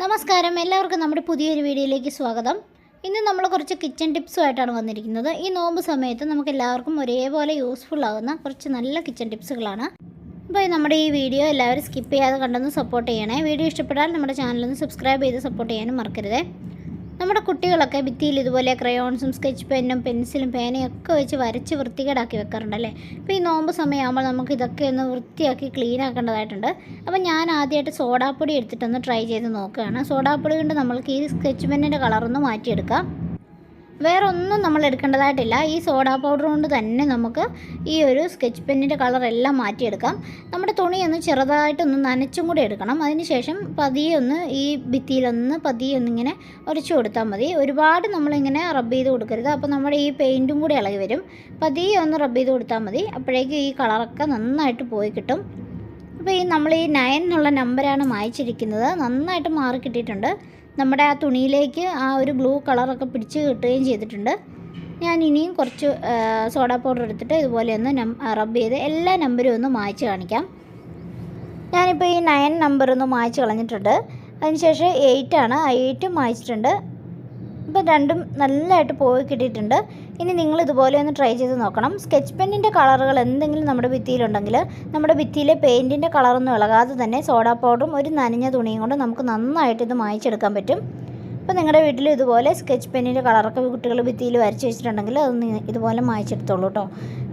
നമസ്കാരം. എല്ലാവർക്കും നമ്മുടെ പുതിയൊരു വീഡിയോയിലേക്ക് സ്വാഗതം. ഇന്ന് നമ്മൾ കുറച്ച് കിച്ചൺ ടിപ്സുമായിട്ടാണ് വന്നിരിക്കുന്നത്. ഈ നോമ്പ് സമയത്ത് നമുക്ക് എല്ലാവർക്കും ഒരേപോലെ യൂസ്ഫുൾ ആകുന്ന കുറച്ച് നല്ല കിച്ചൺ ടിപ്സുകളാണ്. അപ്പോൾ നമ്മുടെ ഈ വീഡിയോ എല്ലാവരും സ്കിപ്പ് ചെയ്യാതെ കണ്ടൊന്ന് സപ്പോർട്ട് ചെയ്യണേ. വീഡിയോ ഇഷ്ടപ്പെട്ടാൽ നമ്മുടെ ചാനലൊന്ന് സബ്സ്ക്രൈബ് ചെയ്ത് സപ്പോർട്ട് ചെയ്യാനും മറക്കരുതേ. നമ്മുടെ കുട്ടികളൊക്കെ ഭിത്തിയിൽ ഇതുപോലെ ക്രയോൺസും സ്കെച്ച് പെന്നും പെൻസിലും പേനയും ഒക്കെ വെച്ച് വരച്ച് വൃത്തികേടാക്കി വെക്കാറുണ്ടല്ലേ? അപ്പോൾ ഈ നോമ്പ് സമയമാകുമ്പോൾ നമുക്ക് ഇതൊക്കെ ഒന്ന് വൃത്തിയാക്കി ക്ലീൻ ആക്കേണ്ടതായിട്ടുണ്ട്. അപ്പോൾ ഞാൻ ആദ്യമായിട്ട് സോഡാപ്പൊടി എടുത്തിട്ടൊന്ന് ട്രൈ ചെയ്ത് നോക്കുകയാണ്. സോഡാപ്പൊടി കൊണ്ട് നമ്മൾക്ക് ഈ സ്കെച്ച് പെന്നിന്റെ കളറൊന്ന് മാറ്റിയെടുക്കാം. വേറെ ഒന്നും നമ്മൾ എടുക്കേണ്ടതായിട്ടില്ല. ഈ സോഡാ പൗഡർ കൊണ്ട് തന്നെ നമുക്ക് ഈ ഒരു സ്കെച്ച് പെന്നിന്റെ കളറെല്ലാം മാറ്റിയെടുക്കാം. നമ്മുടെ തുണി ഒന്ന് ചെറുതായിട്ടൊന്ന് നനച്ചും കൂടി എടുക്കണം. അതിനുശേഷം പതിയെ ഒന്ന് ഈ ഭിത്തിയിലൊന്ന് പതിയെ ഒന്നിങ്ങനെ ഉരച്ചു കൊടുത്താൽ മതി. ഒരുപാട് നമ്മളിങ്ങനെ റബ്ബ് ചെയ്ത് കൊടുക്കരുത്. അപ്പോൾ നമ്മുടെ ഈ പെയിന്റും കൂടി ഇളകി വരും. പതിയെ ഒന്ന് റബ്ബ് ചെയ്ത് കൊടുത്താൽ മതി. അപ്പോഴേക്കും ഈ കളറൊക്കെ നന്നായിട്ട് പോയി കിട്ടും. അപ്പോൾ ഈ നമ്മൾ ഈ നയൻ എന്നുള്ള നമ്പറാണ് മായച്ചിരിക്കുന്നത്. നന്നായിട്ട് മാറി കിട്ടിയിട്ടുണ്ട്. നമ്മുടെ ആ തുണിയിലേക്ക് ആ ഒരു ബ്ലൂ കളറൊക്കെ പിടിച്ച് കിട്ടുകയും ചെയ്തിട്ടുണ്ട്. ഞാൻ ഇനിയും കുറച്ച് സോഡ പൗഡർ എടുത്തിട്ട് ഇതുപോലെ ഒന്ന് റബ്ബ് ചെയ്ത് എല്ലാ നമ്പരും ഒന്ന് മായ്ച്ച് കാണിക്കാം. ഞാനിപ്പോൾ ഈ നയൻ നമ്പർ ഒന്ന് മായ്ച്ച് കളഞ്ഞിട്ടുണ്ട്. അതിനുശേഷം എയ്റ്റാണ് ആ എയ്റ്റും മായ്ച്ചിട്ടുണ്ട്. ഇപ്പം രണ്ടും നല്ലതായിട്ട് പോയി കിട്ടിയിട്ടുണ്ട്. ഇനി നിങ്ങൾ ഇതുപോലെ ഒന്ന് ട്രൈ ചെയ്ത് നോക്കണം. സ്കെച്ച് പെന്നിന്റെ കളറുകൾ എന്തെങ്കിലും നമ്മുടെ ഭിത്തിയിലുണ്ടെങ്കിൽ നമ്മുടെ ഭിത്തിയിലെ പെയിന്റിന്റെ കളറൊന്നും ഇളകാതെ തന്നെ സോഡാ പൗഡറും ഒരു നനഞ്ഞ തുണിയും കൊണ്ട് നമുക്ക് നന്നായിട്ട് ഇത് മായ്ച്ചെടുക്കാൻ പറ്റും. അപ്പോൾ നിങ്ങളുടെ വീട്ടിൽ ഇതുപോലെ സ്കെച്ച് പെന്നിന്റെ കളറൊക്കെ കുട്ടികൾ ഭിത്തിയിൽ വരച്ച് വെച്ചിട്ടുണ്ടെങ്കിൽ അതൊന്ന് ഇതുപോലെ മായ്ച്ചെടുത്തോളൂ കേട്ടോ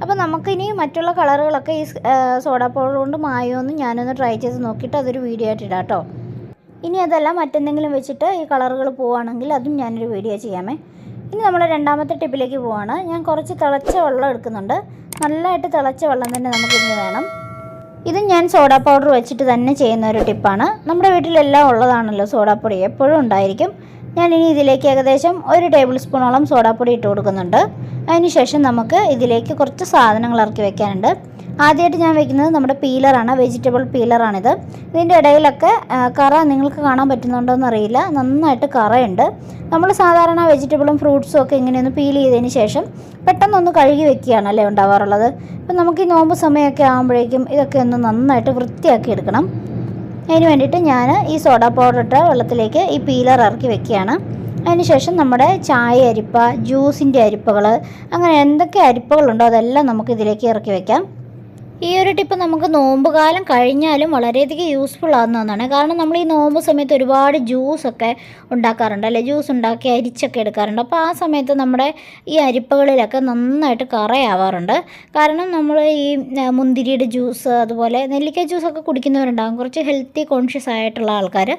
അപ്പോൾ നമുക്കിനി മറ്റുള്ള കളറുകളൊക്കെ ഈ സോഡാ പൗഡർ കൊണ്ട് മായോ എന്ന് ഞാനൊന്ന് ട്രൈ ചെയ്ത് നോക്കിയിട്ട് അതൊരു വീഡിയോ ആയിട്ട് ഇടാം കേട്ടോ ഇനി അതല്ല മറ്റെന്തെങ്കിലും വെച്ചിട്ട് ഈ കളറുകൾ പോവുകയാണെങ്കിൽ അതും ഞാനൊരു വീഡിയോ ചെയ്യാമേ. ഇനി നമ്മൾ രണ്ടാമത്തെ ടിപ്പിലേക്ക് പോവാണ്. ഞാൻ കുറച്ച് തിളച്ച വെള്ളം എടുക്കുന്നുണ്ട്. നല്ലതായിട്ട് തിളച്ച വെള്ളം തന്നെ നമുക്കിന്ന് വേണം. ഇത് ഞാൻ സോഡാ പൗഡർ വെച്ചിട്ട് തന്നെ ചെയ്യുന്ന ഒരു ടിപ്പാണ്. നമ്മുടെ വീട്ടിലെല്ലാം ഉള്ളതാണല്ലോ സോഡാപ്പൊടി എപ്പോഴും ഉണ്ടായിരിക്കും. ഞാൻ ഇനി ഇതിലേക്ക് ഏകദേശം ഒരു ടേബിൾ സ്പൂണോളം സോഡാപ്പൊടി ഇട്ട് കൊടുക്കുന്നുണ്ട്. അതിനുശേഷം നമുക്ക് ഇതിലേക്ക് കുറച്ച് സാധനങ്ങൾ ഇറക്കി വെക്കാനുണ്ട്. ആദ്യമായിട്ട് ഞാൻ വെക്കുന്നത് നമ്മുടെ പീലറാണ് വെജിറ്റബിൾ പീലറാണിത്. ഇതിന്റെ ഇടയിലൊക്കെ കറ നിങ്ങൾക്ക് കാണാൻ പറ്റുന്നുണ്ടോയെന്ന് അറിയില്ല. നന്നായിട്ട് കറയുണ്ട്. നമ്മൾ സാധാരണ വെജിറ്റബിളും ഫ്രൂട്ട്സും ഒക്കെ ഇങ്ങനെയൊന്ന് പീൽ ചെയ്തതിന് ശേഷം പെട്ടെന്നൊന്ന് കഴുകി വെക്കുകയാണ് അല്ലേ ഉണ്ടാവാറുള്ളത്. അപ്പം നമുക്ക് ഈ നോമ്പ് സമയമൊക്കെ ആകുമ്പോഴേക്കും ഇതൊക്കെ ഒന്ന് നന്നായിട്ട് വൃത്തിയാക്കി എടുക്കണം. അതിന് വേണ്ടിയിട്ട് ഞാൻ ഈ സോഡാ പൗഡർ ഇട്ട വെള്ളത്തിലേക്ക് ഈ പീലർ ഇറക്കി വെക്കുകയാണ്. അതിനുശേഷം നമ്മുടെ ചായ അരിപ്പ ജ്യൂസിന്റെ അരിപ്പകൾ അങ്ങനെ എന്തൊക്കെ അരിപ്പകളുണ്ടോ അതെല്ലാം നമുക്ക് ഇതിലേക്ക് ഇറക്കി വെക്കാം. ഈ ഒരു ടിപ്പ് നമുക്ക് നോമ്പ് കാലം കഴിഞ്ഞാലും വളരെയധികം യൂസ്ഫുൾ ആകുന്ന ഒന്നാണ്. കാരണം നമ്മൾ ഈ നോമ്പ് സമയത്ത് ഒരുപാട് ജ്യൂസൊക്കെ ഉണ്ടാക്കാറുണ്ട് അല്ലെ? ജ്യൂസ് ഉണ്ടാക്കി അരിച്ചൊക്കെ എടുക്കാറുണ്ട്. അപ്പോൾ ആ സമയത്ത് നമ്മുടെ ഈ അരിപ്പകളിലൊക്കെ നന്നായിട്ട് കറയാവാറുണ്ട്. കാരണം നമ്മൾ ഈ മുന്തിരിയുടെ ജ്യൂസ് അതുപോലെ നെല്ലിക്ക ജ്യൂസൊക്കെ കുടിക്കുന്നവരുണ്ടാകും കുറച്ച് ഹെൽത്തി കോൺഷ്യസ് ആയിട്ടുള്ള ആൾക്കാർ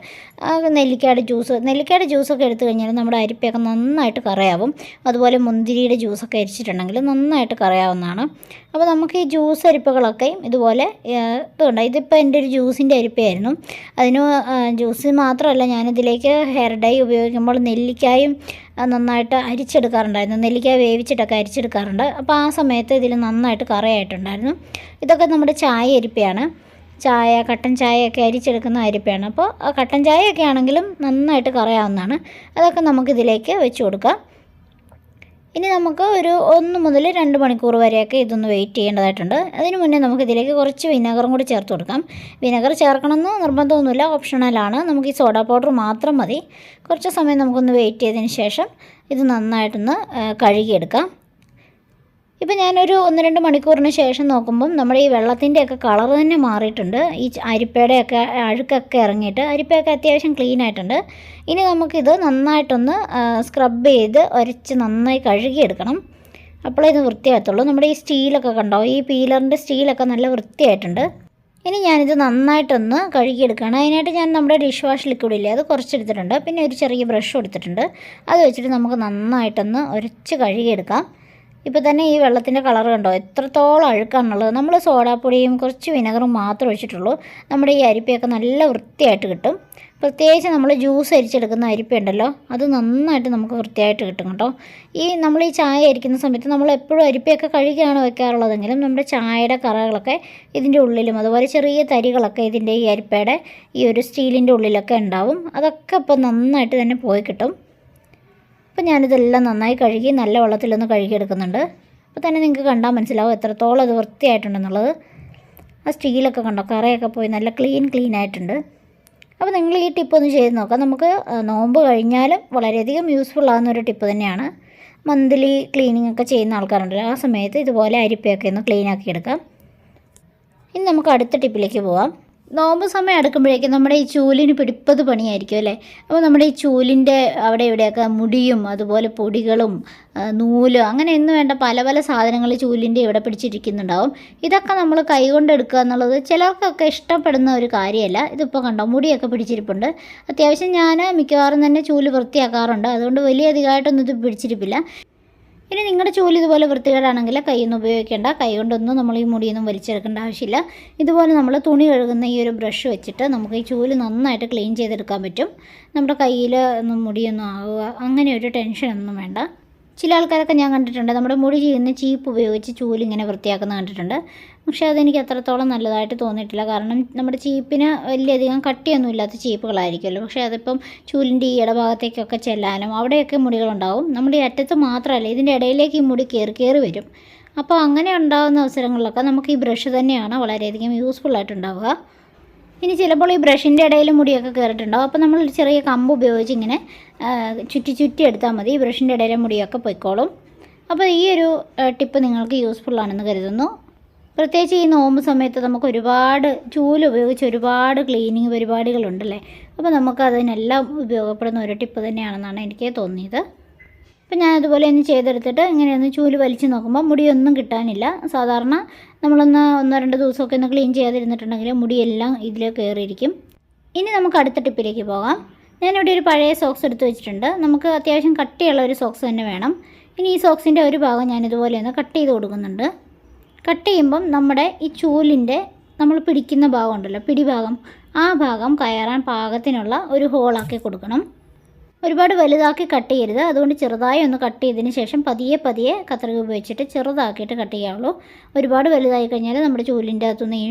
നെല്ലിക്കയുടെ ജ്യൂസ് നെല്ലിക്കയുടെ ജ്യൂസൊക്കെ എടുത്തു കഴിഞ്ഞാൽ നമ്മുടെ അരിപ്പയൊക്കെ നന്നായിട്ട് കറയാവും. അതുപോലെ മുന്തിരിയുടെ ജ്യൂസൊക്കെ അരിച്ചിട്ടുണ്ടെങ്കിൽ നന്നായിട്ട് കറയാവുന്നതാണ്. അപ്പോൾ നമുക്ക് ഈ ജ്യൂസ് അരിപ്പകളൊക്കെയും ഇതുപോലെ ഇതുണ്ട്. ഇതിപ്പോൾ എന്റെ ഒരു ജ്യൂസിന്റെ അരിപ്പയായിരുന്നു. അതിന് ജ്യൂസ് മാത്രമല്ല ഞാനിതിലേക്ക് ഹെയർ ഡൈ ഉപയോഗിക്കുമ്പോൾ നെല്ലിക്കായും നന്നായിട്ട് അരിച്ചെടുക്കാറുണ്ടായിരുന്നു. നെല്ലിക്ക വേവിച്ചിട്ടൊക്കെ അരിച്ചെടുക്കാറുണ്ട്. അപ്പോൾ ആ സമയത്ത് ഇതിൽ നന്നായിട്ട് കറയായിട്ടുണ്ടായിരുന്നു. ഇതൊക്കെ നമ്മുടെ ചായ അരിപ്പയാണ്. ചായ കട്ടൻ ചായയൊക്കെ അരിച്ചെടുക്കുന്ന അരിപ്പയാണ്. അപ്പോൾ കട്ടൻ ചായയൊക്കെ ആണെങ്കിലും നന്നായിട്ട് കറയാവുന്നതാണ്. അതൊക്കെ നമുക്കിതിലേക്ക് വെച്ച് കൊടുക്കാം. ഇനി നമുക്ക് ഒരു ഒന്ന് മുതൽ രണ്ട് മണിക്കൂർ വരെയൊക്കെ ഇതൊന്ന് വെയിറ്റ് ചെയ്യേണ്ടതായിട്ടുണ്ട്. അതിന് മുന്നേ നമുക്ക് ഇതിലേക്ക് കുറച്ച് വിനെഗറും കൂടി ചേർത്ത് കൊടുക്കാം. വിനെഗർ ചേർക്കണമെന്ന് നിർബന്ധമൊന്നുമില്ല. ഓപ്ഷണലാണ് നമുക്ക് ഈ സോഡ പൗഡർ മാത്രം മതി. കുറച്ച് സമയം നമുക്കൊന്ന് വെയിറ്റ് ചെയ്തതിന് ശേഷം ഇത് നന്നായിട്ടൊന്ന് കഴുകിയെടുക്കാം. ഇപ്പം ഞാനൊരു ഒന്ന് രണ്ട് മണിക്കൂറിന് ശേഷം നോക്കുമ്പം നമ്മുടെ ഈ വെള്ളത്തിന്റെയൊക്കെ കളർ തന്നെ മാറിയിട്ടുണ്ട്. ഈ അരിപ്പയുടെയൊക്കെ അഴുക്കൊക്കെ ഇറങ്ങിയിട്ട് അരിപ്പയൊക്കെ അത്യാവശ്യം ക്ലീൻ ആയിട്ടുണ്ട്. ഇനി നമുക്കിത് നന്നായിട്ടൊന്ന് സ്ക്രബ് ചെയ്ത് ഉരച്ച് നന്നായി കഴുകിയെടുക്കണം. അപ്പോളേ ഇത് വൃത്തിയാകത്തുള്ളൂ. നമ്മുടെ ഈ സ്റ്റീലൊക്കെ കണ്ടോ? ഈ പീലറിന്റെ സ്റ്റീലൊക്കെ നല്ല വൃത്തിയായിട്ടുണ്ട്. ഇനി ഞാനിത് നന്നായിട്ടൊന്ന് കഴുകിയെടുക്കുകയാണ്. അതിനായിട്ട് ഞാൻ നമ്മുടെ ഡിഷ് വാഷ് ലിക്വിഡ് ഇല്ലേ അത് കുറച്ചെടുത്തിട്ടുണ്ട്. പിന്നെ ഒരു ചെറിയ ബ്രഷ് എടുത്തിട്ടുണ്ട് അത് വെച്ചിട്ട് നമുക്ക് നന്നായിട്ടൊന്ന് ഉരച്ച് കഴുകിയെടുക്കാം. ഇപ്പോൾ തന്നെ ഈ വെള്ളത്തിന്റെ കളർ കണ്ടോ? എത്രത്തോളം അഴുക്കാണുള്ളത് നമ്മൾ സോഡാപ്പൊടിയും കുറച്ച് വിനെഗറും മാത്രം ഒഴിച്ചിട്ടുള്ളൂ. നമ്മുടെ ഈ അരിപ്പയൊക്കെ നല്ല വൃത്തിയായിട്ട് കിട്ടും. പ്രത്യേകിച്ച് നമ്മൾ ജ്യൂസ് അരിച്ചെടുക്കുന്ന അരിപ്പയുണ്ടല്ലോ അത് നന്നായിട്ട് നമുക്ക് വൃത്തിയായിട്ട് കിട്ടും കേട്ടോ. ഈ നമ്മൾ ഈ ചായ അരിക്കുന്ന സമയത്ത് നമ്മൾ എപ്പോഴും അരിപ്പയൊക്കെ കഴുകിയാണ് വെക്കാറുള്ളതെങ്കിലും നമ്മുടെ ചായയുടെ കറകളൊക്കെ ഇതിന്റെ ഉള്ളിലും അതുപോലെ ചെറിയ തരികളൊക്കെ ഇതിന്റെ ഈ അരിപ്പയുടെ ഈ ഒരു സ്റ്റീലിന്റെ ഉള്ളിലൊക്കെ ഉണ്ടാവും. അതൊക്കെ ഇപ്പോൾ നന്നായിട്ട് തന്നെ പോയി കിട്ടും. അപ്പോൾ ഞാനിതെല്ലാം നന്നായി കഴുകി നല്ല വെള്ളത്തിലൊന്ന് കഴുകിയെടുക്കുന്നുണ്ട്. അപ്പോൾ തന്നെ നിങ്ങൾക്ക് കണ്ടാൽ മനസ്സിലാവും എത്രത്തോളം അത് വൃത്തിയായിട്ടുണ്ടെന്നുള്ളത്. ആ സ്റ്റീലൊക്കെ കണ്ടോ? കറയൊക്കെ പോയി നല്ല ക്ലീൻ ക്ലീൻ ആയിട്ടുണ്ട്. അപ്പോൾ നിങ്ങൾ ഈ ടിപ്പ് ഒന്ന് ചെയ്ത് നോക്കാം. നമുക്ക് നോമ്പ് കഴിഞ്ഞാലും വളരെയധികം യൂസ്ഫുൾ ആകുന്ന ഒരു ടിപ്പ് തന്നെയാണ്. മന്ത്ലി ക്ലീനിങ് ഒക്കെ ചെയ്യുന്ന ആൾക്കാരുണ്ടല്ലോ ആ സമയത്ത് ഇതുപോലെ അരിപ്പയൊക്കെ ഒന്ന് ക്ലീൻ ആക്കി എടുക്കാം. ഇനി നമുക്ക് അടുത്ത ടിപ്പിലേക്ക് പോവാം. നോമ്പ് സമയം അടുക്കുമ്പോഴേക്കും നമ്മുടെ ഈ ചൂലിന് പിടിപ്പത് പണിയായിരിക്കും അല്ലേ? അപ്പോൾ നമ്മുടെ ഈ ചൂലിന്റെ അവിടെ ഇവിടെയൊക്കെ മുടിയും അതുപോലെ പൊടികളും നൂലും അങ്ങനെ എന്ന് വേണ്ട പല പല സാധനങ്ങൾ ചൂലിന്റെ ഇവിടെ പിടിച്ചിരിക്കുന്നുണ്ടാവും. ഇതൊക്കെ നമ്മൾ കൈകൊണ്ട് എടുക്കുക എന്നുള്ളത് ചിലർക്കൊക്കെ ഇഷ്ടപ്പെടുന്ന ഒരു കാര്യമല്ല. ഇതിപ്പോൾ കണ്ടോ മുടിയൊക്കെ പിടിച്ചിരിപ്പുണ്ട്. അത്യാവശ്യം ഞാൻ മിക്കവാറും തന്നെ ചൂൽ വൃത്തിയാക്കാറുണ്ട്. അതുകൊണ്ട് വലിയ അധികമായിട്ടൊന്നും ഇത് പിടിച്ചിരിപ്പില്ല. ഇനി നിങ്ങളുടെ ചൂൽ ഇതുപോലെ വൃത്തികേടാണെങ്കിൽ കൈയൊന്നും ഉപയോഗിക്കേണ്ട. കൈ കൊണ്ടൊന്നും നമ്മൾ ഈ മുടിയൊന്നും വലിച്ചെടുക്കേണ്ട ആവശ്യമില്ല. ഇതുപോലെ നമ്മൾ തുണി കഴുകുന്ന ഈ ഒരു ബ്രഷ് വെച്ചിട്ട് നമുക്ക് ഈ ചൂൽ നന്നായിട്ട് ക്ലീൻ ചെയ്തെടുക്കാൻ പറ്റും. നമ്മുടെ കയ്യിൽ ഒന്നും മുടിയൊന്നും ആവുക അങ്ങനെ ഒരു ടെൻഷനൊന്നും വേണ്ട. ചില ആൾക്കാരൊക്കെ ഞാൻ കണ്ടിട്ടുണ്ട്. നമ്മുടെ മുടി ചെയ്യുന്ന ചീപ്പ് ഉപയോഗിച്ച് ചൂലിങ്ങനെ വൃത്തിയാക്കുന്ന കണ്ടിട്ടുണ്ട്. പക്ഷേ അതെനിക്ക് അത്രത്തോളം നല്ലതായിട്ട് തോന്നിയിട്ടില്ല. കാരണം നമ്മുടെ ചീപ്പിന് വലിയധികം കട്ടിയൊന്നും ഇല്ലാത്ത ചീപ്പുകളായിരിക്കുമല്ലോ. പക്ഷേ അതിപ്പം ചൂലിന്റെ ഈ ഇടഭാഗത്തേക്കൊക്കെ ചെല്ലാനും അവിടെയൊക്കെ മുടികളുണ്ടാവും. നമ്മുടെ ഈ അറ്റത്ത് മാത്രമല്ല ഇതിന്റെ ഇടയിലേക്ക് ഈ മുടി കയറി കയറി വരും. അപ്പോൾ അങ്ങനെ ഉണ്ടാകുന്ന അവസരങ്ങളിലൊക്കെ നമുക്ക് ഈ ബ്രഷ് തന്നെയാണ് വളരെയധികം യൂസ്ഫുൾ ആയിട്ടുണ്ടാവുക ഇനി ചിലപ്പോൾ ഈ ബ്രഷിന്റെ ഇടയിൽ മുടിയൊക്കെ കയറിയിട്ടുണ്ടാവും അപ്പോൾ നമ്മൾ ഒരു ചെറിയ കമ്പ് ഉപയോഗിച്ച് ഇങ്ങനെ ചുറ്റി ചുറ്റി എടുത്താൽ മതി. ഈ ബ്രഷിന്റെ ഇടയിലെ മുടിയൊക്കെ പൊയ്ക്കോളും. അപ്പോൾ ഈ ഒരു ടിപ്പ് നിങ്ങൾക്ക് യൂസ്ഫുൾ ആണെന്ന് കരുതുന്നു. പ്രത്യേകിച്ച് ഈ നോമ്പ് സമയത്ത് നമുക്ക് ഒരുപാട് ചൂൽ ഉപയോഗിച്ച് ഒരുപാട് ക്ലീനിങ് പരിപാടികളുണ്ടല്ലേ? അപ്പോൾ നമുക്ക് അതിനെല്ലാം ഉപയോഗപ്പെടുന്ന ഒരു ടിപ്പ് തന്നെയാണെന്നാണ് എനിക്ക് തോന്നിയത്. അപ്പം ഞാൻ അതുപോലെ ഒന്ന് ചെയ്തെടുത്തിട്ട് ഇങ്ങനെ ഒന്ന് ചൂൽ വലിച്ച് നോക്കുമ്പോൾ മുടിയൊന്നും കിട്ടാനില്ല. സാധാരണ നമ്മളൊന്ന് ഒന്നോ രണ്ടോ ദിവസമൊക്കെ ഒന്ന് ക്ലീൻ ചെയ്യാതിരുന്നിട്ടുണ്ടെങ്കിൽ മുടിയെല്ലാം ഇതിൽ കയറിയിരിക്കും. ഇനി നമുക്ക് അടുത്ത ടിപ്പിലേക്ക് പോകാം. ഞാനിവിടെ ഒരു പഴയ സോക്സ് എടുത്ത് വെച്ചിട്ടുണ്ട്. നമുക്ക് അത്യാവശ്യം കട്ടിയുള്ള ഒരു സോക്സ് തന്നെ വേണം. ഇനി ഈ സോക്സിന്റെ ഒരു ഭാഗം ഞാൻ ഇതുപോലെ ഒന്ന് കട്ട് ചെയ്ത് കൊടുക്കുന്നുണ്ട്. കട്ട് ചെയ്യുമ്പം നമ്മുടെ ഈ ചൂലിന്റെ നമ്മൾ പിടിക്കുന്ന ഭാഗം ഉണ്ടല്ലോ പിടിഭാഗം ആ ഭാഗം കയറാൻ പാകത്തിനുള്ള ഒരു ഹോളാക്കി കൊടുക്കണം. ഒരുപാട് വലുതാക്കി കട്ട് ചെയ്യരുത്. അതുകൊണ്ട് ചെറുതായി ഒന്ന് കട്ട് ചെയ്തതിന് ശേഷം പതിയെ പതിയെ കത്രിക ഉപയോഗിച്ചിട്ട് ചെറുതാക്കിയിട്ട് കട്ട് ചെയ്യാവുള്ളൂ. ഒരുപാട് വലുതായി കഴിഞ്ഞാൽ നമ്മുടെ ചൂലിന്റെ അകത്തുനിന്ന് ഈ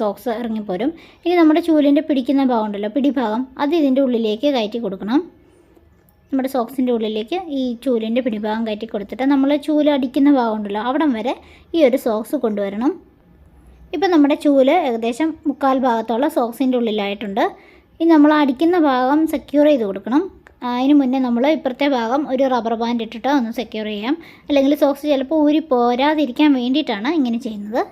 സോക്സ് ഇറങ്ങിപ്പോരും. ഇനി നമ്മുടെ ചൂലിന്റെ പിടിക്കുന്ന ഭാഗം ഉണ്ടല്ലോ പിടിഭാഗം അത് ഇതിന്റെ ഉള്ളിലേക്ക് കയറ്റി കൊടുക്കണം. നമ്മുടെ സോക്സിന്റെ ഉള്ളിലേക്ക് ഈ ചൂലിന്റെ പിടിഭാഗം കയറ്റി കൊടുത്തിട്ട് നമ്മൾ ചൂൽ അടിക്കുന്ന ഭാഗം ഉണ്ടല്ലോ അവിടം വരെ ഈ ഒരു സോക്സ് കൊണ്ടുവരണം. ഇപ്പം നമ്മുടെ ചൂൽ ഏകദേശം മുക്കാൽ ഭാഗത്തോളം സോക്സിന്റെ ഉള്ളിലായിട്ടുണ്ട്. ഇനി നമ്മൾ അടിക്കുന്ന ഭാഗം സെക്യൂർ ചെയ്ത് കൊടുക്കണം. അതിന് മുന്നേ നമ്മൾ ഇപ്പുറത്തെ ഭാഗം ഒരു റബ്ബർ ബാൻഡ് ഇട്ടിട്ട് ഒന്ന് സെക്യൂർ ചെയ്യാം. അല്ലെങ്കിൽ സോക്സ് ചിലപ്പോൾ ഊരി പോരാതിരിക്കാൻ വേണ്ടിയിട്ടാണ് ഇങ്ങനെ ചെയ്യുന്നത്.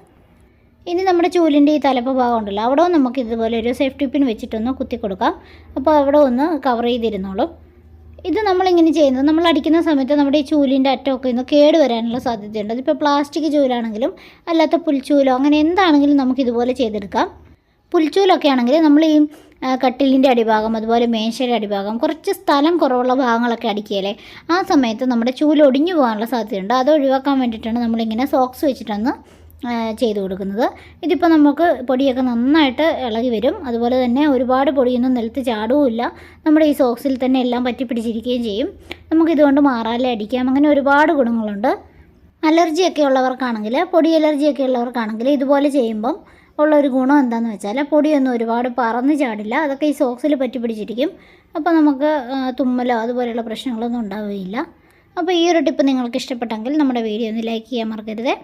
ഇനി നമ്മുടെ ചൂലിന്റെ ഈ തലപ്പ് ഭാഗം ഉണ്ടല്ലോ അവിടെ നമുക്ക് ഇതുപോലെ ഒരു സേഫ്റ്റി പിൻ വെച്ചിട്ടൊന്ന് കുത്തി കൊടുക്കാം. അപ്പോൾ അവിടെ ഒന്ന് കവർ ചെയ്തിരുന്നോളും. ഇത് നമ്മളിങ്ങനെ ചെയ്യുന്നത് നമ്മൾ അടിക്കുന്ന സമയത്ത് നമ്മുടെ ഈ ചൂലിന്റെ അറ്റമൊക്കെ ഇന്ന് കേട് വരാനുള്ള സാധ്യതയുണ്ട്. അതിപ്പോൾ പ്ലാസ്റ്റിക് ചൂലാണെങ്കിലും അല്ലാത്ത പുൽച്ചൂലോ അങ്ങനെ എന്താണെങ്കിലും നമുക്ക് ഇതുപോലെ ചെയ്തെടുക്കാം. പുൽച്ചൂലൊക്കെ ആണെങ്കിൽ നമ്മൾ ഈ കട്ടിലിന്റെ അടിഭാഗം അതുപോലെ മേശയുടെ അടിഭാഗം കുറച്ച് സ്ഥലം കുറവുള്ള ഭാഗങ്ങളൊക്കെ അടിക്കുകയല്ലേ? ആ സമയത്ത് നമ്മുടെ ചൂൽ ഒടിഞ്ഞു പോകാനുള്ള സാധ്യതയുണ്ട്. അത് ഒഴിവാക്കാൻ വേണ്ടിയിട്ടാണ് നമ്മളിങ്ങനെ സോക്സ് വെച്ചിട്ടൊന്ന് ചെയ്തു കൊടുക്കുന്നത്. ഇതിപ്പോൾ നമുക്ക് പൊടിയൊക്കെ നന്നായിട്ട് ഇളകി വരും. അതുപോലെ തന്നെ ഒരുപാട് പൊടിയൊന്നും നിലത്ത് ചാടുകയില്ല. നമ്മുടെ ഈ സോക്സിൽ തന്നെ എല്ലാം പറ്റി പിടിച്ചിരിക്കുകയും ചെയ്യും. നമുക്കിതുകൊണ്ട് മാറാലെ അടിക്കാം? അങ്ങനെ ഒരുപാട് ഗുണങ്ങളുണ്ട്. അലർജിയൊക്കെ ഉള്ളവർക്കാണെങ്കിൽ പൊടി അലർജിയൊക്കെ ഉള്ളവർക്കാണെങ്കിൽ ഇതുപോലെ ചെയ്യുമ്പം ഉള്ള ഒരു ഗുണം എന്താണെന്ന് വെച്ചാൽ പൊടിയൊന്നും ഒരുപാട് പറന്ന് ചാടില്ല. അതൊക്കെ ഈ സോക്സിൽ പറ്റി പിടിച്ചിരിക്കും. അപ്പോൾ നമുക്ക് തുമ്മലോ അതുപോലെയുള്ള പ്രശ്നങ്ങളൊന്നും ഉണ്ടാവുകയില്ല. അപ്പോൾ ഈ ഒരു ടിപ്പ് നിങ്ങൾക്ക് ഇഷ്ടപ്പെട്ടെങ്കിൽ നമ്മുടെ വീഡിയോ ഒന്ന് ലൈക്ക് ചെയ്യാൻ മറക്കരുത്.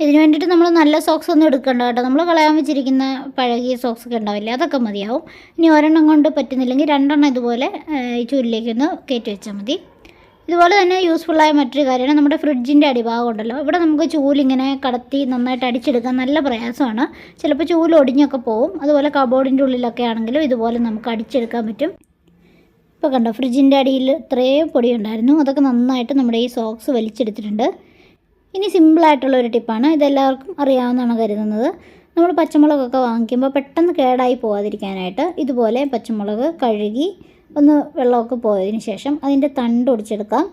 ഇതിനു വേണ്ടിയിട്ട് നമ്മൾ നല്ല സോക്സ് ഒന്നും എടുക്കേണ്ട കേട്ടോ. നമ്മൾ കളയാൻ വെച്ചിരിക്കുന്ന പഴകിയ സോക്സ് ഒക്കെ ഉണ്ടാവില്ലേ അതൊക്കെ മതിയാവും. ഇനി ഒരെണ്ണം കൊണ്ട് പറ്റുന്നില്ലെങ്കിൽ രണ്ടെണ്ണം ഇതുപോലെ ഈ ചൂലിലേക്കൊന്ന് കയറ്റി വെച്ചാൽ മതി. ഇതുപോലെ തന്നെ യൂസ്ഫുള്ളായ മറ്റൊരു കാര്യമാണ് നമ്മുടെ ഫ്രിഡ്ജിന്റെ അടിഭാഗം ഉണ്ടല്ലോ. ഇവിടെ നമുക്ക് ചൂലിങ്ങനെ കടത്തി നന്നായിട്ട് അടിച്ചെടുക്കാൻ നല്ല പ്രയാസമാണ്. ചിലപ്പോൾ ചൂൽ ഒടിഞ്ഞൊക്കെ പോവും. അതുപോലെ കബോർഡിന്റെ ഉള്ളിലൊക്കെ ആണെങ്കിലും ഇതുപോലെ നമുക്ക് അടിച്ചെടുക്കാൻ പറ്റും. ഇപ്പോൾ കണ്ടോ ഫ്രിഡ്ജിന്റെ അടിയിൽ ഇത്രയും പൊടി ഉണ്ടായിരുന്നു അതൊക്കെ നന്നായിട്ട് നമ്മുടെ ഈ സോക്സ് വലിച്ചെടുത്തിട്ടുണ്ട്. ഇനി സിമ്പിളായിട്ടുള്ള ഒരു ടിപ്പാണ് ഇതെല്ലാവർക്കും അറിയാവുന്നതാണ് കരുതുന്നത്. നമ്മൾ പച്ചമുളകൊക്കെ വാങ്ങിക്കുമ്പോൾ പെട്ടെന്ന് കേടായി പോകാതിരിക്കാനായിട്ട് ഇതുപോലെ പച്ചമുളക് കഴുകി ഒന്ന് വെള്ളമൊക്കെ പോയതിന് ശേഷം അതിന്റെ തണ്ട് ഒടിച്ചെടുക്കാം.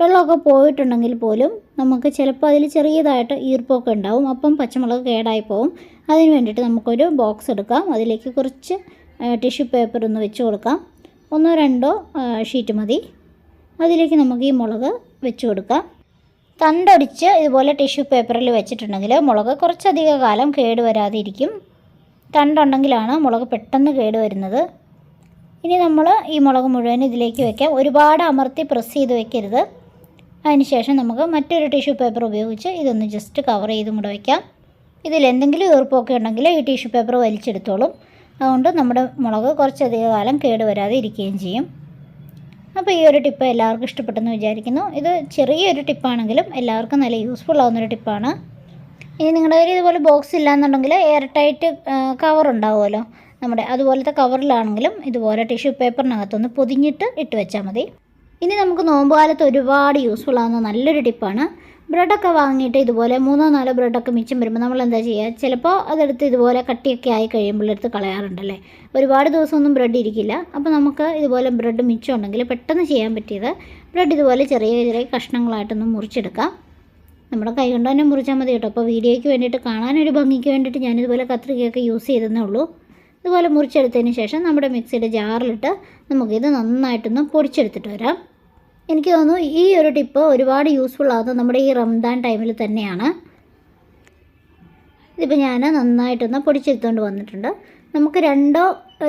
വെള്ളമൊക്കെ പോയിട്ടുണ്ടെങ്കിൽ പോലും നമുക്ക് ചിലപ്പോൾ അതിൽ ചെറിയതായിട്ട് ഈർപ്പമൊക്കെ ഉണ്ടാവും. അപ്പം പച്ചമുളക് കേടായി പോവും. അതിന് വേണ്ടിയിട്ട് നമുക്കൊരു ബോക്സ് എടുക്കാം. അതിലേക്ക് കുറച്ച് ടിഷ്യൂ പേപ്പർ ഒന്ന് വെച്ച് കൊടുക്കാം. ഒന്നോ രണ്ടോ ഷീറ്റ് മതി. അതിലേക്ക് നമുക്ക് ഈ മുളക് വെച്ച് കൊടുക്കാം. തണ്ടൊടിച്ച് ഇതുപോലെ ടിഷ്യൂ പേപ്പറിൽ വെച്ചിട്ടുണ്ടെങ്കിൽ മുളക് കുറച്ചധിക കാലം കേടുവരാതിരിക്കും. തണ്ടുണ്ടെങ്കിലാണ് മുളക് പെട്ടെന്ന് കേടുവരുന്നത്. ഇനി നമ്മൾ ഈ മുളക് മുഴുവൻ ഇതിലേക്ക് വെക്കാം. ഒരുപാട് അമർത്തി പ്രസ് ചെയ്ത് വെക്കരുത്. അതിനുശേഷം നമുക്ക് മറ്റൊരു ടിഷ്യൂ പേപ്പർ ഉപയോഗിച്ച് ഇതൊന്ന് ജസ്റ്റ് കവർ ചെയ്തും കൂടെ വയ്ക്കാം ഇതിൽ എന്തെങ്കിലും ഉണ്ടെങ്കിൽ ഈ ടിഷ്യൂ പേപ്പർ വലിച്ചെടുത്തോളും. അതുകൊണ്ട് നമ്മുടെ മുളക് കുറച്ചധിക കാലം കേടുവരാതെ ഇരിക്കുകയും ചെയ്യും. അപ്പോൾ ഈ ഒരു ടിപ്പ് എല്ലാവർക്കും ഇഷ്ടപ്പെട്ടെന്ന് വിചാരിക്കുന്നു. ഇത് ചെറിയൊരു ടിപ്പാണെങ്കിലും എല്ലാവർക്കും നല്ല യൂസ്ഫുൾ ആവുന്നൊരു ടിപ്പാണ് ഇനി നിങ്ങളുടെ കയ്യിൽ ഇതുപോലെ ബോക്സ് ഇല്ലാന്നുണ്ടെങ്കിൽ എയർ ടൈറ്റ് കവർ ഉണ്ടാവുമല്ലോ. നമ്മുടെ അതുപോലത്തെ കവറിലാണെങ്കിലും ഇതുപോലെ ടിഷ്യൂ പേപ്പറിനകത്തൊന്ന് പൊതിഞ്ഞിട്ട് ഇട്ട് വെച്ചാൽ മതി. ഇനി നമുക്ക് നോമ്പ് കാലത്ത് ഒരുപാട് യൂസ്ഫുൾ ആവുന്ന നല്ലൊരു ടിപ്പാണ് ബ്രെഡൊക്കെ വാങ്ങിയിട്ട് ഇതുപോലെ മൂന്നോ നാലോ ബ്രെഡൊക്കെ മിച്ചം വരുമ്പോൾ നമ്മൾ എന്താ ചെയ്യുക? ചിലപ്പോൾ അതെടുത്ത് ഇതുപോലെ കട്ടിയൊക്കെ ആയി കഴിയുമ്പോൾ എടുത്ത് കളയാറുണ്ടല്ലേ? ഒരുപാട് ദിവസമൊന്നും ബ്രെഡ് ഇരിക്കില്ല. അപ്പോൾ നമുക്ക് ഇതുപോലെ ബ്രെഡ് മിച്ചം ഉണ്ടെങ്കിൽ പെട്ടെന്ന് ചെയ്യാൻ പറ്റിയത് ബ്രെഡ് ഇതുപോലെ ചെറിയ ചെറിയ കഷ്ണങ്ങളായിട്ടൊന്ന് മുറിച്ചെടുക്കാം. നമ്മുടെ കൈ കൊണ്ട് തന്നെ മുറിച്ചാൽ മതി കേട്ടോ. അപ്പോൾ വീഡിയോയ്ക്ക് വേണ്ടിയിട്ട് കാണാനൊരു ഭംഗിക്ക് വേണ്ടിയിട്ട് ഞാനിതുപോലെ കത്രികയൊക്കെ യൂസ് ചെയ്തെന്നേ ഉള്ളൂ. ഇതുപോലെ മുറിച്ചെടുത്തതിന് ശേഷം നമ്മുടെ മിക്സിയുടെ ജാറിലിട്ട് നമുക്കിത് നന്നായിട്ടൊന്ന് പൊടിച്ചെടുത്തിട്ട് വരാം. എനിക്ക് തോന്നുന്നു ഈ ഒരു ടിപ്പ് ഒരുപാട് യൂസ്ഫുൾ ആകുന്നത് നമ്മുടെ ഈ റംദാൻ ടൈമിൽ തന്നെയാണ്. ഇതിപ്പോൾ ഞാൻ നന്നായിട്ടൊന്ന് പൊടിച്ചെടുത്തുകൊണ്ട് വന്നിട്ടുണ്ട്. നമുക്ക് രണ്ടോ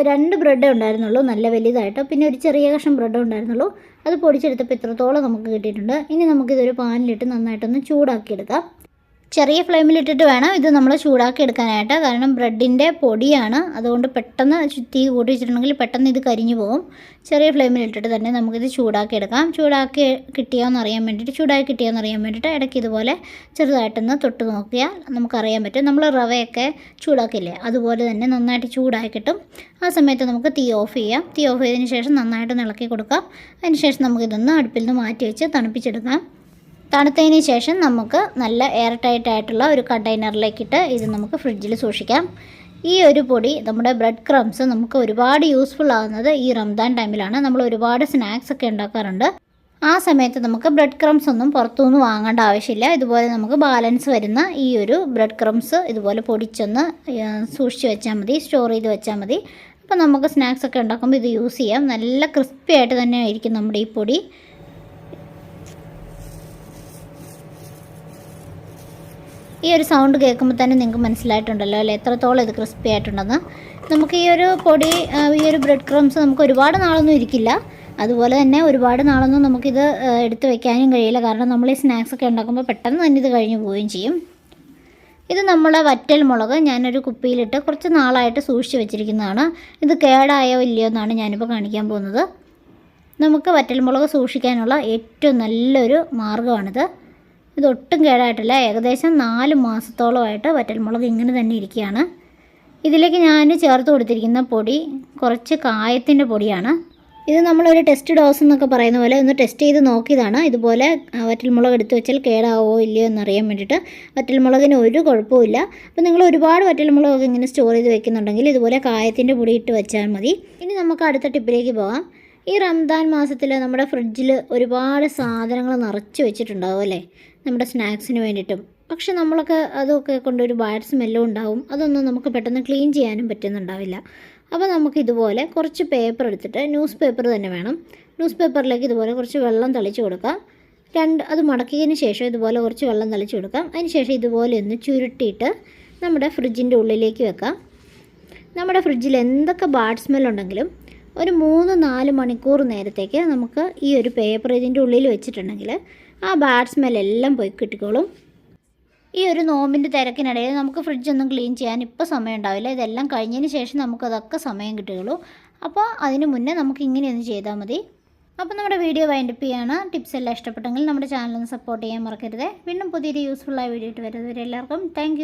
രണ്ട് ബ്രെഡേ ഉണ്ടായിരുന്നുള്ളൂ നല്ല വലുതായിട്ട്. പിന്നെ ഒരു ചെറിയ കഷ്ണം ബ്രെഡ് ഉണ്ടായിരുന്നുള്ളൂ. അത് പൊടിച്ചെടുത്തപ്പോൾ ഇത്രത്തോളം നമുക്ക് കിട്ടിയിട്ടുണ്ട്. ഇനി നമുക്കിതൊരു പാനിലിട്ട് നന്നായിട്ടൊന്ന് ചൂടാക്കിയെടുക്കാം. ചെറിയ ഫ്ലെയിമിലിട്ടിട്ട് വേണം ഇത് നമ്മൾ ചൂടാക്കി എടുക്കാനായിട്ട് കാരണം ബ്രെഡിന്റെ പൊടിയാണ്. അതുകൊണ്ട് പെട്ടെന്ന് ചുറ്റി കൂട്ടി വെച്ചിട്ടുണ്ടെങ്കിൽ പെട്ടെന്ന് ഇത് കരിഞ്ഞു പോകും. ചെറിയ ഫ്ലെയിമിലിട്ടിട്ട് തന്നെ നമുക്കിത് ചൂടാക്കി എടുക്കാം ചൂടാക്കി കിട്ടിയോന്ന് അറിയാൻ വേണ്ടിയിട്ട് ചൂടാക്കി കിട്ടിയോന്ന് അറിയാൻ വേണ്ടിയിട്ട് ഇടയ്ക്ക് ഇതുപോലെ ചെറുതായിട്ടൊന്ന് തൊട്ട് നോക്കിയാൽ നമുക്കറിയാൻ പറ്റും. നമ്മൾ റവയൊക്കെ ചൂടാക്കില്ലേ അതുപോലെ തന്നെ നന്നായിട്ട് ചൂടാക്കി കിട്ടും. ആ സമയത്ത് നമുക്ക് തീ ഓഫ് ചെയ്യാം. തീ ഓഫ് ചെയ്തതിന് ശേഷം നന്നായിട്ട് ഇളക്കി കൊടുക്കാം. അതിന് ശേഷം നമുക്കിതൊന്ന് അടുപ്പിൽ നിന്ന് മാറ്റി വെച്ച് തണുപ്പിച്ചെടുക്കാം. തണുത്തതിന് ശേഷം നമുക്ക് നല്ല എയർ ടൈറ്റ് ആയിട്ടുള്ള ഒരു കണ്ടെയ്നറിലേക്കിട്ട് ഇത് നമുക്ക് ഫ്രിഡ്ജിൽ സൂക്ഷിക്കാം. ഈ ഒരു പൊടി നമ്മുടെ ബ്രെഡ് ക്രംസ് നമുക്ക് ഒരുപാട് യൂസ്ഫുൾ ആകുന്നത് ഈ റംദാൻ ടൈമിലാണ് നമ്മൾ ഒരുപാട് സ്നാക്സ് ഒക്കെ ഉണ്ടാക്കാറുണ്ട്. ആ സമയത്ത് നമുക്ക് ബ്രെഡ് ക്രംസ് ഒന്നും പുറത്തുനിന്ന് വാങ്ങേണ്ട ആവശ്യമില്ല. ഇതുപോലെ നമുക്ക് ബാലൻസ് വരുന്ന ഈ ഒരു ബ്രെഡ് ക്രംസ് ഇതുപോലെ പൊടിച്ചൊന്ന് സൂക്ഷിച്ച് വെച്ചാൽ മതി സ്റ്റോർ ചെയ്ത് വെച്ചാൽ മതി. അപ്പോൾ നമുക്ക് സ്നാക്സ് ഒക്കെ ഉണ്ടാക്കുമ്പോൾ ഇത് യൂസ് ചെയ്യാം. നല്ല ക്രിസ്പി ആയിട്ട് തന്നെ ആയിരിക്കും നമ്മുടെ ഈ പൊടി. ഈ ഒരു സൗണ്ട് കേൾക്കുമ്പോൾ തന്നെ നിങ്ങൾക്ക് മനസ്സിലായിട്ടുണ്ടല്ലോ അല്ലേ? എത്രത്തോളം ഇത് ക്രിസ്പി ആയിട്ടുണ്ടെന്ന്. നമുക്ക് ഈ ഒരു പൊടി ഈ ഒരു ബ്രെഡ് ക്രംസ് നമുക്ക് ഒരുപാട് നാളൊന്നും ഇരിക്കില്ല. അതുപോലെ തന്നെ ഒരുപാട് നാളൊന്നും നമുക്കിത് എടുത്ത് വെക്കാനും കഴിയില്ല. കാരണം നമ്മൾ ഈ സ്നാക്സ് ഒക്കെ ഉണ്ടാക്കുമ്പോൾ പെട്ടെന്ന് തന്നെ ഇത് കഴിഞ്ഞ് പോവുകയും ചെയ്യും. ഇത് നമ്മളെ വറ്റൽ മുളക് ഞാനൊരു കുപ്പിയിലിട്ട് കുറച്ച് നാളായിട്ട് സൂക്ഷിച്ച് വെച്ചിരിക്കുന്നതാണ്. ഇത് കേടായോ ഇല്ലയോ എന്നാണ് ഞാനിപ്പോൾ കാണിക്കാൻ പോകുന്നത്. നമുക്ക് വറ്റൽ മുളക് സൂക്ഷിക്കാനുള്ള ഏറ്റവും നല്ലൊരു മാർഗമാണിത്. ഇതൊട്ടും കേടായിട്ടില്ല. ഏകദേശം നാല് മാസത്തോളമായിട്ട് വറ്റൽമുളക് ഇങ്ങനെ തന്നെ ഇരിക്കുകയാണ്. ഇതിലേക്ക് ഞാൻ ചേർത്ത് കൊടുത്തിരിക്കുന്ന പൊടി കുറച്ച് കായത്തിന്റെ പൊടിയാണ്. ഇത് നമ്മളൊരു ടെസ്റ്റ് ഡോസ് എന്നൊക്കെ പറയുന്ന പോലെ ഒന്ന് ടെസ്റ്റ് ചെയ്ത് നോക്കിയതാണ്. ഇതുപോലെ വറ്റൽമുളക് എടുത്ത് വെച്ചാൽ കേടാവോ ഇല്ലയോ എന്നറിയാൻ വേണ്ടിയിട്ട് വറ്റൽമുളകിന് ഒരു കുഴപ്പമില്ല അപ്പോൾ നിങ്ങൾ ഒരുപാട് വറ്റൽമുളകൊക്കെ ഇങ്ങനെ സ്റ്റോർ ചെയ്ത് വെക്കുന്നുണ്ടെങ്കിൽ ഇതുപോലെ കായത്തിന്റെ പൊടി ഇട്ട് വെച്ചാൽ മതി. ഇനി നമുക്ക് അടുത്ത ടിപ്പിലേക്ക് പോകാം. ഈ റംദാൻ മാസത്തിൽ നമ്മുടെ ഫ്രിഡ്ജിൽ ഒരുപാട് സാധനങ്ങൾ നിറച്ച് വെച്ചിട്ടുണ്ടാവും അല്ലേ? നമ്മുടെ സ്നാക്സിന് വേണ്ടിയിട്ടും. പക്ഷെ നമ്മളൊക്കെ അതൊക്കെ കൊണ്ട് ഒരു ബാഡ് സ്മെല്ലും ഉണ്ടാവും. അതൊന്നും നമുക്ക് പെട്ടെന്ന് ക്ലീൻ ചെയ്യാനും പറ്റുന്നുണ്ടാവില്ല. അപ്പോൾ നമുക്ക് ഇതുപോലെ കുറച്ച് പേപ്പർ എടുത്തിട്ട് ന്യൂസ് പേപ്പർ തന്നെ വേണം. ന്യൂസ് പേപ്പറിലേക്ക് ഇതുപോലെ കുറച്ച് വെള്ളം തളിച്ച് കൊടുക്കാം. രണ്ട് അത് മടക്കിയതിന് ശേഷം ഇതുപോലെ കുറച്ച് വെള്ളം തളിച്ച് കൊടുക്കാം. അതിന് ശേഷം ഇതുപോലെ ഒന്ന് ചുരുട്ടിയിട്ട് നമ്മുടെ ഫ്രിഡ്ജിന്റെ ഉള്ളിലേക്ക് വെക്കാം. നമ്മുടെ ഫ്രിഡ്ജിൽ എന്തൊക്കെ ബാഡ് സ്മെൽ ഉണ്ടെങ്കിലും ഒരു മൂന്ന് നാല് മണിക്കൂർ നേരത്തേക്ക് നമുക്ക് ഈ ഒരു പേപ്പർ ഇതിന്റെ ഉള്ളിൽ വെച്ചിട്ടുണ്ടെങ്കിൽ ആ ബാഡ് സ്മെല്ലെല്ലാം പോയി കിട്ടിക്കോളും. ഈ ഒരു നോമ്പിന്റെ തിരക്കിനിടയിൽ നമുക്ക് ഫ്രിഡ്ജൊന്നും ക്ലീൻ ചെയ്യാൻ ഇപ്പോൾ സമയം ഉണ്ടാവില്ല. ഇതെല്ലാം കഴിഞ്ഞതിന് ശേഷം നമുക്കതൊക്കെ സമയം കിട്ടുകയുള്ളൂ. അപ്പോൾ അതിന് മുന്നേ നമുക്ക് ഇങ്ങനെയൊന്ന് ചെയ്താൽ മതി. അപ്പോൾ നമ്മുടെ വീഡിയോ വൈൻഡപ്പ് ചെയ്യാണ്. ടിപ്സ് എല്ലാം ഇഷ്ടപ്പെട്ടെങ്കിൽ നമ്മുടെ ചാനൽ ഒന്ന് സപ്പോർട്ട് ചെയ്യാൻ മറക്കരുത്. വീണ്ടും പുതിയൊരു യൂസ്ഫുള്ളായ വീഡിയോ ഇട്ട് വരുന്നവരെ എല്ലാവർക്കും താങ്ക്